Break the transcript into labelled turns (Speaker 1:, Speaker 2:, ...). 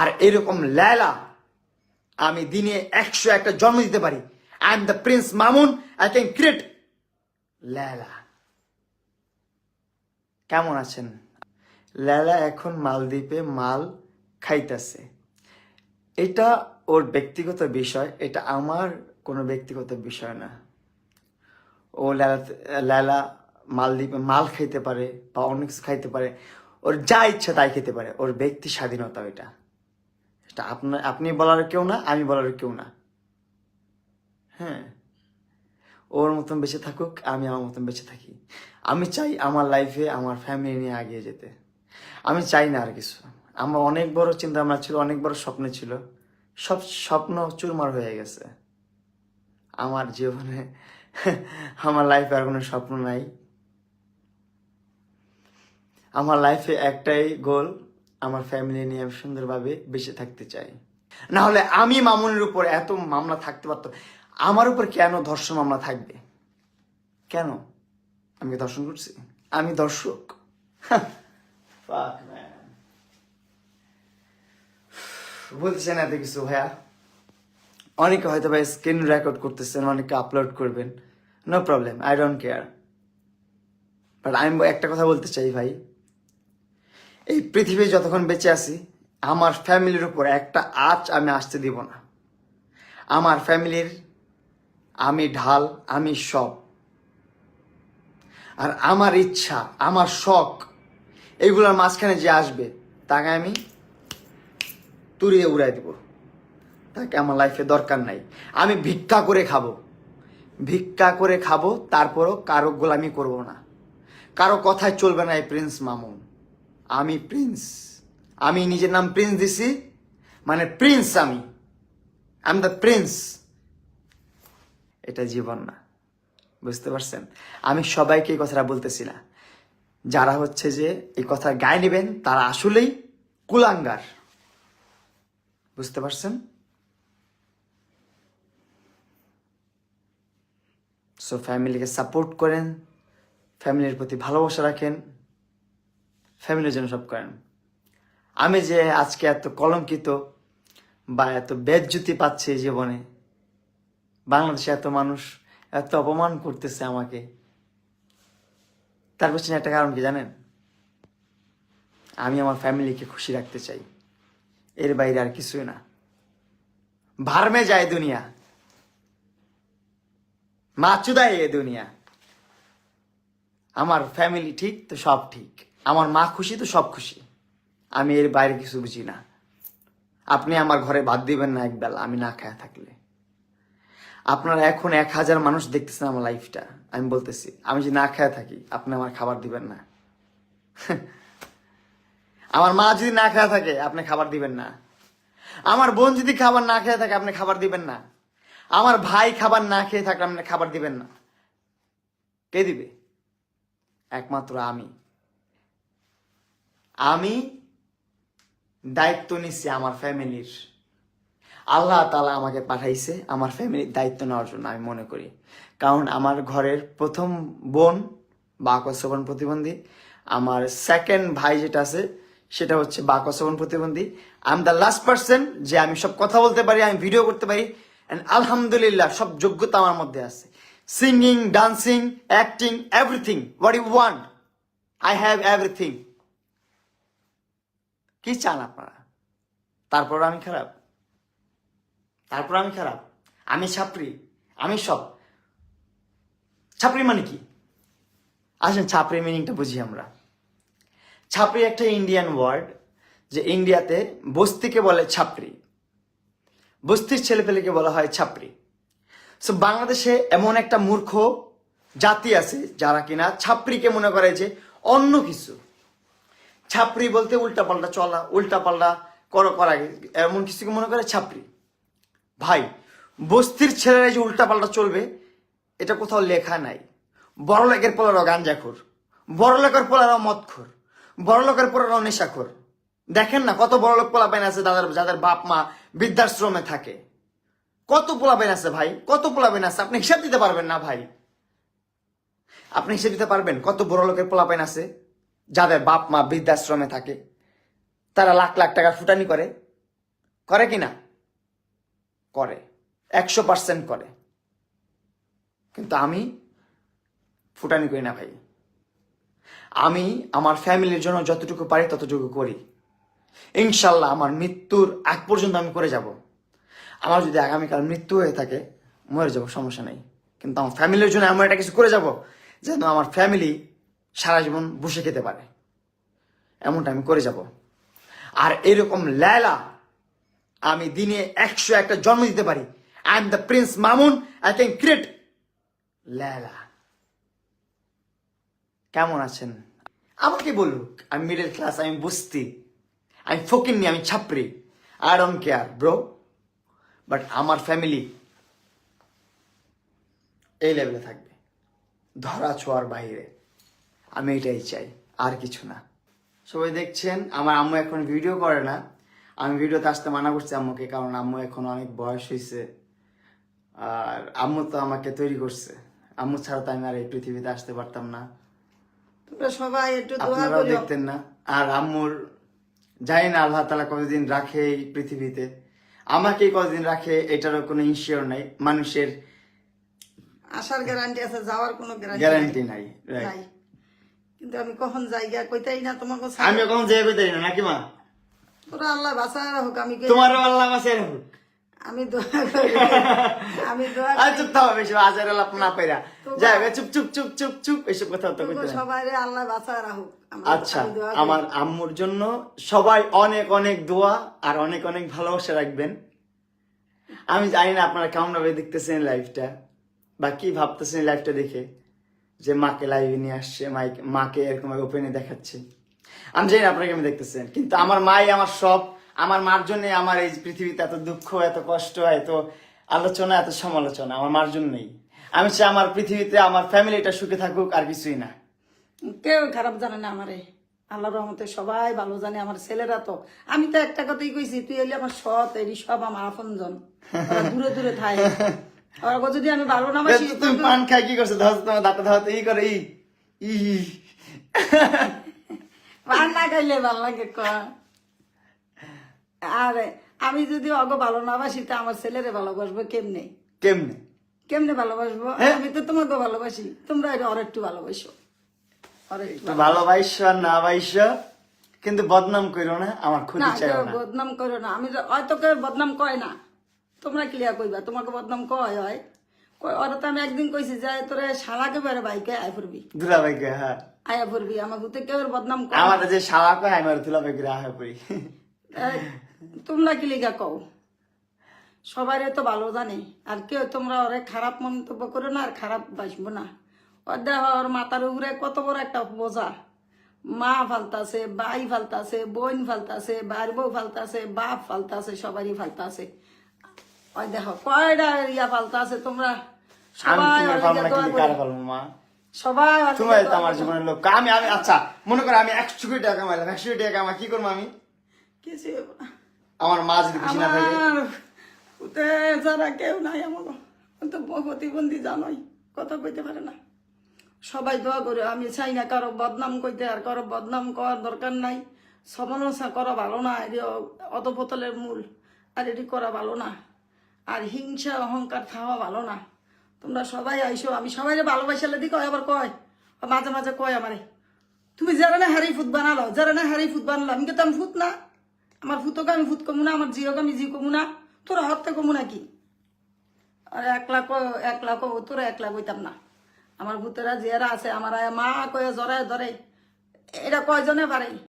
Speaker 1: আর এরকম লেলা আমি দিনে একশো একটা জন্ম দিতে পারি। I am the prince Mamun I can create লেলা কেমন আছেন? লেলা এখন মালদ্বীপে মাল খাইতেছে। এটা ওর ব্যক্তিগত বিষয়, এটা আমার কোনো ব্যক্তিগত বিষয় না। ও লেলা লেলা মালদ্বীপে মাল খাইতে পারে বা অনেক খাইতে পারে। ওর যা ইচ্ছা তাই খেতে পারে। ওর ব্যক্তি স্বাধীনতা এটা এটা আপনার আপনি বলার কেউ না, আমি বলার কেউ না। হ্যাঁ। ওর মতন বেঁচে থাকুক, আমি আমার মতন বেঁচে থাকি। আমি চাই আমার লাইফে আমার ফ্যামিলি নিয়ে এগিয়ে যেতে। আমি চাই না আর কিছু। আমার অনেক বড় চিন্তা ভাবনা ছিল, অনেক বড় স্বপ্ন ছিল। সব স্বপ্ন চুরমার হয়ে গেছে। আমার জীবনে আমার লাইফে আর কোনো স্বপ্ন নাই। আমার লাইফে একটাই গোল আমার ফ্যামিলি নিয়ে আমি সুন্দরভাবে বেঁচে থাকতে চাই। না হলে আমি মামুনের উপর এত মামলা থাকতে পারতো আমার উপর কেন ধর্ষণ মামলা থাকবে? কেন? আমি ধর্ষণ করছি? আমি দর্শক. বলতেছেন এত কিছু, ভাইয়া। অনেকে হয়তো ভাই স্ক্রিন রেকর্ড করতেছেন, অনেকে আপলোড করবেন। No problem I don't care but আমি একটা কথা বলতে চাই ভাই। এই পৃথিবী যতক্ষণ বেঁচে আছি, আমার ফ্যামিলির উপর একটা আঁচ আমি আসতে দিব না। আমার ফ্যামিলির, আমি ঢাল, আমি সব। আর আমার ইচ্ছা, আমার শখ এইগুলোর মাঝখানে যে আসবে, তাকে আমি তুড়িয়ে উড়াই দিব। তাকে আমার লাইফে দরকার নাই। আমি ভিক্ষা করে খাব। ভিক্ষা করে খাব, তারপরও কারও গোলামি করব না। কারও কথায় চলবে না এই প্রিন্স মামুন। আমি প্রিন্স আমি নিজের নাম প্রিন্স দিছি মানে প্রিন্স আমি। আম দ্য প্রিন্স এটা জীবন না, বুঝতে পারছেন? আমি সবাইকে এই কথাটা বলতেছি না। যারা হচ্ছে যে এই কথা গায়ে নেবেন, তারা আসলেই কুলাঙ্গার। বুঝতে পারছেন? সো ফ্যামিলিকে সাপোর্ট করেন ফ্যামিলির প্রতি ভালোবাসা রাখেন। ফ্যামিলির জন্য সব করেন। আমি যে আজকে এত কলঙ্কিত বা এত বেজ্জুতি পাচ্ছি জীবনে, বাংলাদেশে এত মানুষ এত অপমান করতেছে আমাকে, তার পেছনে একটা কারণ কি জানেন? আমি আমার ফ্যামিলিকে খুশি রাখতে চাই। এর বাইরে আর কিছুই না। ভারমে যায় দুনিয়া। মাচুদায় এ দুনিয়া। আমার ফ্যামিলি ঠিক, তো সব ঠিক। আমার মা খুশি তো সব খুশি। আমি এর বাইরে কিছু বুঝি না। আপনি আমার ঘরে ভাত দিবেন না একবেলা, আমি না খায়া থাকলে। আপনারা এখন এক হাজার মানুষ দেখতেছেন আমার লাইফটা আমি বলতেছি, আমি যে না খায়া থাকি, আপনি আমার খাবার দিবেন না। আমার মা যদি না খায়া থাকে, আপনি খাবার দিবেন না। আমার বোন যদি খাবার না খেয়ে থাকে, আপনি খাবার দিবেন না। আমার ভাই খাবার না খেয়ে থাকলে আপনি খাবার দিবেন না। কে দিবে? একমাত্র আমি। আমি দায়িত্ব নিচ্ছি আমার ফ্যামিলির। আল্লাহ তালা আমাকে পাঠাইছে আমার ফ্যামিলির দায়িত্ব নেওয়ার জন্য আমি মনে করি। কারণ আমার ঘরের প্রথম বোন বাকসবন প্রতিবন্ধী, আমার সেকেন্ড ভাই যেটা আছে, সেটা হচ্ছে বাকসবন প্রতিবন্ধী। I am the last person যে আমি সব কথা বলতে পারি, আমি ভিডিও করতে পারি অ্যান্ড আলহামদুলিল্লাহ সব যোগ্যতা আমার মধ্যে আছে। Singing dancing acting everything what you want I have everything কি চান আপনারা? তারপর আমি খারাপ। তারপর আমি খারাপ। আমি ছাপরি আমি সব। ছাপরি মানে কি? আসেন ছাপরি মিনিংটা বুঝি আমরা। ছাপরি একটা ইন্ডিয়ান ওয়ার্ড যে ইন্ডিয়াতে বস্তিকে বলে ছাপরি বস্তির ছেলেপেলেকে বলা হয় ছাপরি সো বাংলাদেশে এমন একটা মূর্খ জাতি আছে যারা কিনা ছাপরিকে মনে করে যে অন্য কিছু। ছাপরি বলতে উল্টাপাল্টা, চলা, উল্টাপাল্টা, করো, করা, এমন কিছুকে মনে করে? ছাপড়ি। ভাই, বস্তির ছেলেরা যে উল্টাপাল্টা চলবে, এটা কোথাও লেখা নাই। বড় লোকের পোলারাও গাঞ্জাখোর। বড় লোকের পোলারাও মদখোর। বড় লোকের পোলারাও নেশাখোর। দেখেন না কত বড় লোক পোলাপাইন আছে যাদের যাদের বাপ মা বৃদ্ধাশ্রমে থাকে। কত পোলাপাইন আছে ভাই? কত পোলাপাইন আছে? আপনি হিসাব দিতে পারবেন না ভাই। আপনি হিসেব দিতে পারবেন কত বড় লোকের পোলাপাইন আছে? যাদের বাপ মা বৃদ্ধাশ্রমে থাকে, তারা লাখ লাখ টাকা ফুটানি করে। করে কি না? করে। একশো পার্সেন্ট করে। কিন্তু আমি ফুটানি করি না ভাই। আমি আমার ফ্যামিলির জন্য যতটুকু পারি ততটুকু করি। ইনশাল্লাহ আমার মৃত্যুর আগ পর্যন্ত আমি করে যাব। আমার যদি আগামীকাল মৃত্যু হয়ে থাকে, মরে যাব, সমস্যা নেই। কিন্তু আমার ফ্যামিলির জন্য এমন একটা কিছু করে যাব, যেন আমার ফ্যামিলি সারা জীবন বসে খেতে পারে। এমনটা আমি করে যাব। আর এরকম লেলা আমি দিনে একশো একটা জন্ম দিতে পারি। I am the prince Mamun I can create লেলা। কেমন আছেন? আমাকে বলুক আমি মিডল ক্লাস আমি বুঝতি আমি ফকিননি আমি ছাপরি I don't care bro but আমার ফ্যামিলি এই লেভেলে থাকবে। ধরা ছোঁয়ার বাইরে। আমি এটাই চাই আর কিছু না। সবাই দেখছেন আমার আম্মু এখন ভিডিও করে না। আমি ভিডিওতে আসতে মানা করছি আম্মুকে কারণ আম্মু এখন অনেক বয়স হয়েছে আর আম্মু তো আমাকে তৈরি করছে। আম্মু ছাড়া তো আমি আর এই পৃথিবীতে আসতে পারতাম না।
Speaker 2: তোমরা সবাই একটু দোয়া
Speaker 1: আপনারাও
Speaker 2: করো।
Speaker 1: দেখতেন না। আর আম্মুর জানি না আল্লাহ তালা কতদিন রাখে এই পৃথিবীতে। আমাকে কতদিন রাখে এটারও কোনো ইনশিওর নাই। মানুষের
Speaker 2: আসার গ্যারান্টি আছে যাওয়ার কোনো গ্যারান্টি.
Speaker 1: নাই।
Speaker 2: কিন্তু আমি কখন গিয়া কইতাই না তোমাকে
Speaker 1: আমি কখন যাইবে তাই না নাকি মা?
Speaker 2: তোরা আল্লাহ বাঁচা হোক আমি
Speaker 1: তোমারও আল্লাহ মাসে হোক
Speaker 2: আমি দোয়া করি। আমি দোয়া
Speaker 1: চুপ থাকো বেশি আজার আলাপ না পাইরা। যাই চুপ চুপ চুপ চুপ চুপ এসব কথা তো কইতে নাই।
Speaker 2: সবাই আল্লাহ রাখুক।
Speaker 1: আচ্ছা। আমার আম্মুর জন্য সবাই অনেক অনেক দোয়া আর অনেক অনেক ভালোবাসা রাখবেন। আমি জানি না আপনারা কেমন ভাবে দেখতেছেন লাইফটা বা কি ভাবতেছেন লাইফটা দেখে। যে মাকে লাইভে নিয়ে আসছে মাইকে মাকে এরকম ওপেনে দেখাচ্ছে। আমি জানি না আপনারা কেমন দেখতেছেন কিন্তু আমার মাই আমার সব আমার মার জন্য আমার এই পৃথিবীতে এত দুঃখ এত কষ্ট এত আলোচনা এত সমালোচনা আমার মার জন্যই। আমি চাই আমার পৃথিবীতে আমার ফ্যামিলিটা সুখে থাকুক আর কিছুই না।
Speaker 2: কেউ খারাপ জানে না আমারে। আল্লাহ রহমতে সবাই ভালো জানে আমার ছেলেরা তো। আমি তো একটা কথাই কইছি তুই এলি আমার সৎ এলি সব আমার আপনজন। দূরে দূরে থাকে যদি আমি ভালো না বাসি
Speaker 1: তো তুমি পান খাই কি করছ? ধর তোমার দাঁতে ধাতে ই করে ই ই
Speaker 2: পান না খাইলে ভালো লাগে ক আর আমি যদি অগ ভালো না বাসি তা আমার ছেলেরে ভালোবাসবো কেমনে?
Speaker 1: কেমনে?
Speaker 2: কেমনে ভালোবাসবো?
Speaker 1: হ্যাঁ।
Speaker 2: আমি তো তোমাকে ভালোবাসি। তোমরা এটা আর একটু ভালোবাসো
Speaker 1: ভালোবাসো আর না বাইসো কিন্তু বদনাম করো না আমার ক্ষতি না
Speaker 2: বদনাম করো না। আমি তো- হয়তো বদনাম কয় না। তোমরা ক্লিয়ার কইবা তোমাকে বদনাম কয় হয়। ওরা তো আমি একদিন কইছি যে তোরে শালাকে বেড়ে বাইকে আয় ফুরবি।
Speaker 1: দুলা ভাইকে হ্যাঁ।
Speaker 2: আয়া ফুরবি আমার কেউ বদনাম কয়।
Speaker 1: আমার যে শালা কয় আমার দুলা পড়ি
Speaker 2: তোমরা কি লিগা কও? সবাই তো ভালো জানে। আর কেউ তোমরা ওরে খারাপ মন্তব্য করো না আর খারাপ বাসবো না। ওর দেহ ওর মাথার উপরে কত বড় একটা বোঝা। মা ফালতাছে ভাই ফালতাছে বোন ফালতাছে বার বউ ফালতাছে বাপ ফালতাছে সবারই ফালতাছে। ওই দেখো কয়টা ইয়া তোমরা? সবাই
Speaker 1: তোমার
Speaker 2: সবাই ওর
Speaker 1: তো আমার জীবনের লোক। আমি আমি আচ্ছা মনে করো আমি একশো কোটি টাকা কামাইলাম। একশো কোটি টাকা কামাই কি করব আমি?
Speaker 2: কিছু
Speaker 1: আমার মা যদি খুশি না থাকে।
Speaker 2: আমার উতে যারা কেউ নাই আমার। তো প্রতিবন্ধী জানোই কথা কইতে পারে না। সবাই দোয়া করে আমি চাই না কারও বদনাম কইতে আর কারও বদনাম করার দরকার নাই। সমালোচনা করা ভালো না এটি অতপতলের মূল আর এটি করা ভালো না। আর হিংসা, অহংকার খাওয়া ভালো না। তোমরা সবাই আইসো, আমি সবাই ভালোবাসালে দি কয়, আবার কয়? মাঝে মাঝে কয় আমারে, তুমি যারা না হারি ফুট বানালো? যারা না হারি ফুট বানালো? আমি কিন্তু আমি ফুট না? আমার ফুতকে আমি ফুট কমু না, আমার জিওকে আমি জি কমু না? তোরা হত্যা কমু নাকি? আর এক লাখ এক লাখ তোরা এক লাখ হইতাম না। আমার ভূতেরা জিয়ারা আছে, আমার মা কয়ে জরে ধরে। এটা কয়জনে পারে?